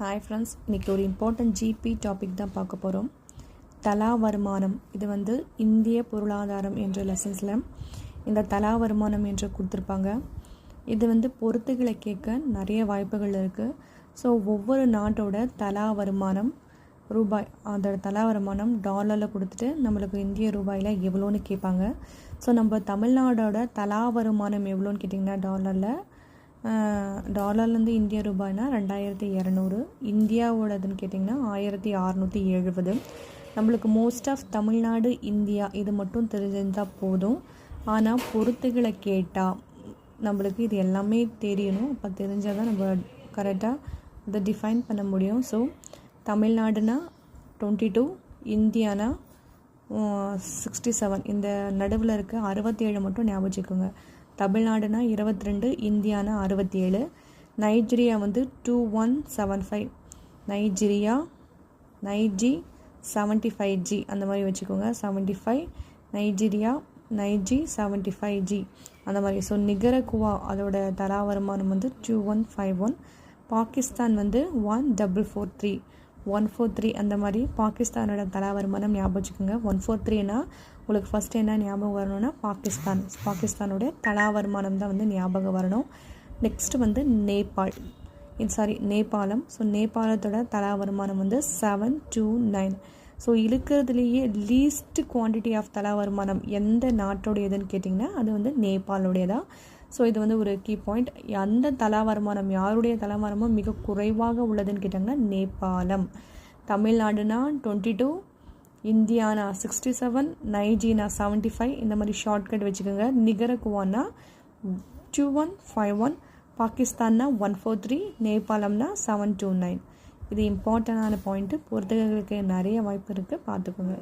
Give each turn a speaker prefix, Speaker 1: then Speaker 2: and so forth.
Speaker 1: Hi friends இன்றைக்கி ஒரு important GB topic தான் பார்க்க போகிறோம் தலா வருமானம். இது வந்து இந்திய பொருளாதாரம் என்ற லெசன்ஸில் இந்த தலா வருமானம் என்று கொடுத்துருப்பாங்க. இது வந்து பொறுத்துகளை கேட்க நிறைய வாய்ப்புகள் இருக்குது ஸோ ஒவ்வொரு நாட்டோட தலா வருமானம் ரூபாய் அதோட தலா வருமானம் டாலரில் கொடுத்துட்டு நம்மளுக்கு இந்திய ரூபாயில் எவ்வளோன்னு கேட்பாங்க. ஸோ நம்ம தமிழ்நாடோட தலா வருமானம் எவ்வளோன்னு கேட்டிங்கன்னா டாலரில் டாலர்லேருந்து இந்திய ரூபாய்னா ரெண்டாயிரத்தி இரநூறு. இந்தியாவோடதுன்னு கேட்டிங்கன்னா ஆயிரத்தி அறநூற்றி எழுபது. நம்மளுக்கு மோஸ்ட் ஆஃப் தமிழ்நாடு இந்தியா இது மட்டும் தெரிஞ்சிருந்தால் போதும். ஆனால் பொறுத்துகளை கேட்டால் நம்மளுக்கு இது எல்லாமே தெரியணும். அப்போ தெரிஞ்சால் தான் நம்ம கரெக்டாக அதை டிஃபைன் பண்ண முடியும். ஸோ தமிழ்நாடுனா டுவெண்ட்டி டூ இந்தியானா சிக்ஸ்டி செவன் இந்த நடுவில் இருக்க அறுபத்தேழு மட்டும் ஞாபகம் வச்சுக்கோங்க தமிழ்நாடுனா இருபத்தி ரெண்டு இந்தியானா அறுபத்தி ஏழு நைஜீரியா வந்து two one seven five Nigeria நைஜி seventy five ஜி அந்த மாதிரி வச்சுக்கோங்க செவன்ட்டி ஃபைவ் நைஜீரியா நைஜி செவன்ட்டி ஃபைவ் ஜி அந்த மாதிரி. ஸோ நிகரகுவா அதோட தலா வருமானம் வந்து two one five one Pakistan வந்து one double four three one four three அந்த மாதிரி பாகிஸ்தானோட தலா வருமானம் ஞாபகம் வச்சுக்கோங்க ஒன் ஃபோர் த்ரீனா உங்களுக்கு ஃபஸ்ட் என்ன ஞாபகம் வரணும்னா பாகிஸ்தான் பாகிஸ்தானோட தலா வருமானம் தான் வந்து ஞாபகம் வரணும். நெக்ஸ்ட் வந்து நேபாள். இன் சாரி நேபாளம். ஸோ நேபாளத்தோட தலா வருமானம் வந்து செவன் டூ நைன் ஸோ இருக்கிறதுலேயே லீஸ்ட் குவான்டிட்டி ஆஃப் தலா வருமானம் எந்த நாட்டோடையதுன்னு கேட்டிங்கன்னா அது வந்து நேபாளுடையதான் ஸோ இது வந்து ஒரு கீ பாயிண்ட் அந்த தலா வருமானம் யாருடைய தலா வருமானம் மிக குறைவாக உள்ளதுன்னு கேட்டாங்கன்னா நேபாளம். தமிழ்நாடுனா டுவெண்ட்டி டூ இந்தியானா சிக்ஸ்டி செவன் நைஜீனா செவன்ட்டி ஃபைவ் இந்த மாதிரி ஷார்ட்கட் வச்சுக்கோங்க. நிகரகுவானா டூ ஒன் ஃபைவ் ஒன் பாகிஸ்தான்னா ஒன் ஃபோர் த்ரீ நேபாளம்னா செவன் டூ நைன் இது இம்பார்ட்டண்டான பாயிண்ட்டு பொறுத்தவர்களுக்கு நிறைய வாய்ப்பு இருக்குது பார்த்துக்கோங்க.